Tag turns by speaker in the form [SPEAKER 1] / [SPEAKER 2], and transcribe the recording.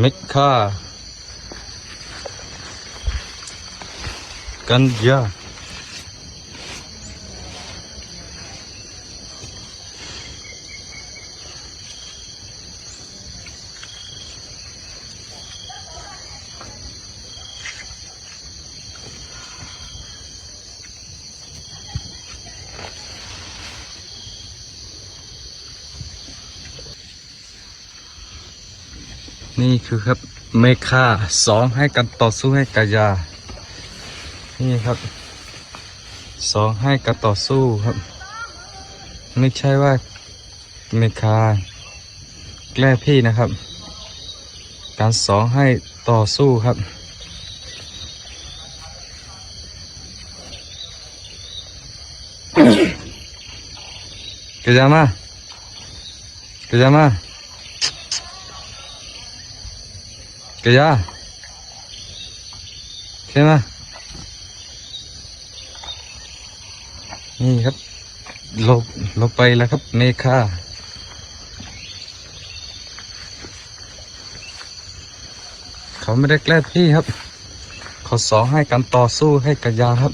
[SPEAKER 1] เม นี่คือครับเมคาสองให้กันต่อสู้ให้กายา นี่ครับสองให้กันต่อสู้ครับ ไม่ใช่ว่าเมคาแกล้พี่นะครับ การสองให้ต่อสู้ครับกระยามาก กระยาใช่ไหมนี่ครับลบลบไปแล้วครับเมฆาเขาไม่ได้แกล้งพี่ครับ เขาสอนให้การต่อสู้ให้กระยาครับ